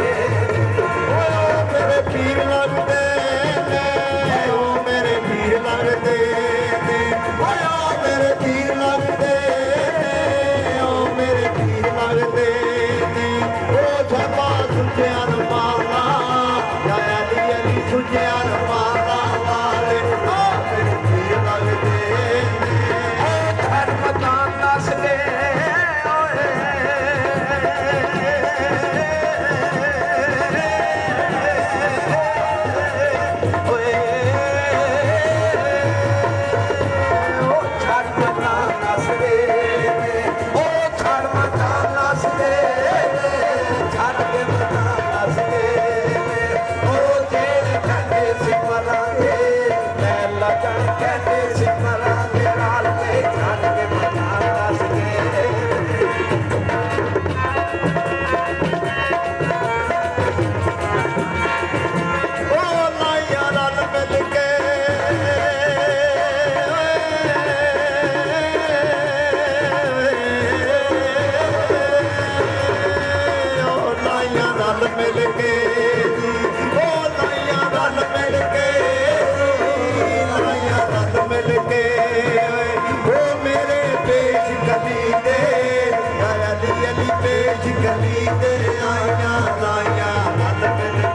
ਓਏ ਮੇਰੇ ਪੀਰ ਨਾਲ ਤੇ ਮਿਲ ਕੇ ਉਹ ਲਾਈਆਂ ਰਲ ਮਿਲ ਕੇ ਲਾਈਆਂ ਰਲ ਮਿਲ ਕੇ ਉਹ ਮੇਰੇ ਪੇਸ਼ ਕਲੀ ਦੇ ਆਇਆ ਦੀ ਅਲੀ ਪੇਸ਼ ਕਲੀ ਦੇ ਆਈਆਂ ਲਾਈਆਂ ਰਲ ਮਿਲ